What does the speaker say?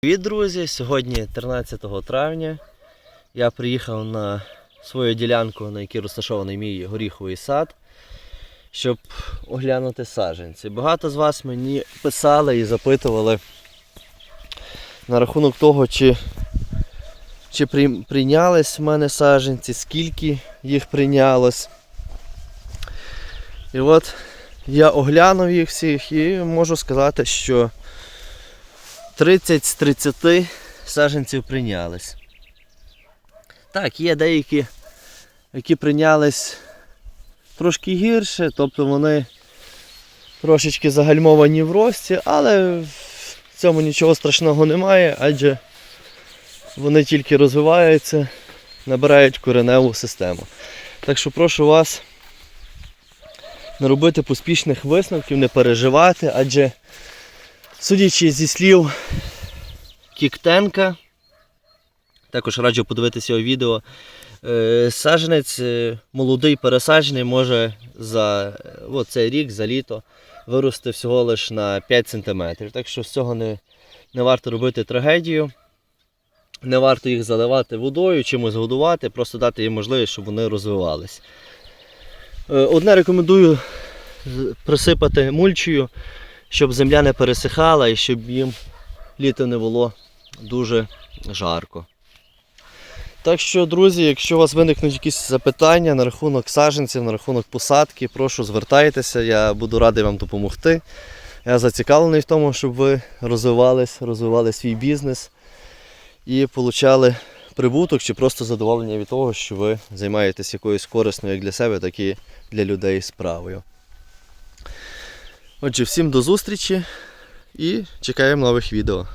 Привіт, друзі! Сьогодні 13 травня. Я приїхав на свою ділянку, на якій розташований мій горіховий сад, щоб оглянути саджанці. Багато з вас мені писали і запитували на рахунок того, чи, чи прийнялись в мене саджанці, скільки їх прийнялось. І от я оглянув їх всіх і можу сказати, що 30 з 30 саджанців прийнялись. Так, є деякі, які прийнялись трошки гірше, тобто вони трошечки загальмовані в рості, але в цьому нічого страшного немає, адже вони тільки розвиваються, набирають кореневу систему. Так що прошу вас не робити поспішних висновків, не переживати, адже судячи зі слів Кіктенка. Також раджу подивитися його відео. Е, Саджанець е, молодий пересаджений може за от цей рік, за літо вирости всього лише на 5 см. Так що з цього не, не варто робити трагедію. Не варто їх заливати водою, чимось годувати, просто дати їм можливість, щоб вони розвивались. Е, Одне рекомендую присипати мульчею, щоб земля не пересихала і щоб їм літо не було дуже жарко. Так що, друзі, якщо у вас виникнуть якісь запитання на рахунок саджанців, на рахунок посадки, прошу звертайтеся, я буду радий вам допомогти. Я зацікавлений в тому, щоб ви розвивались, розвивали свій бізнес і отримали прибуток чи просто задоволення від того, що ви займаєтесь якоюсь корисною як для себе, так і для людей справою. Отже, всім до зустрічі і чекаємо нових відео.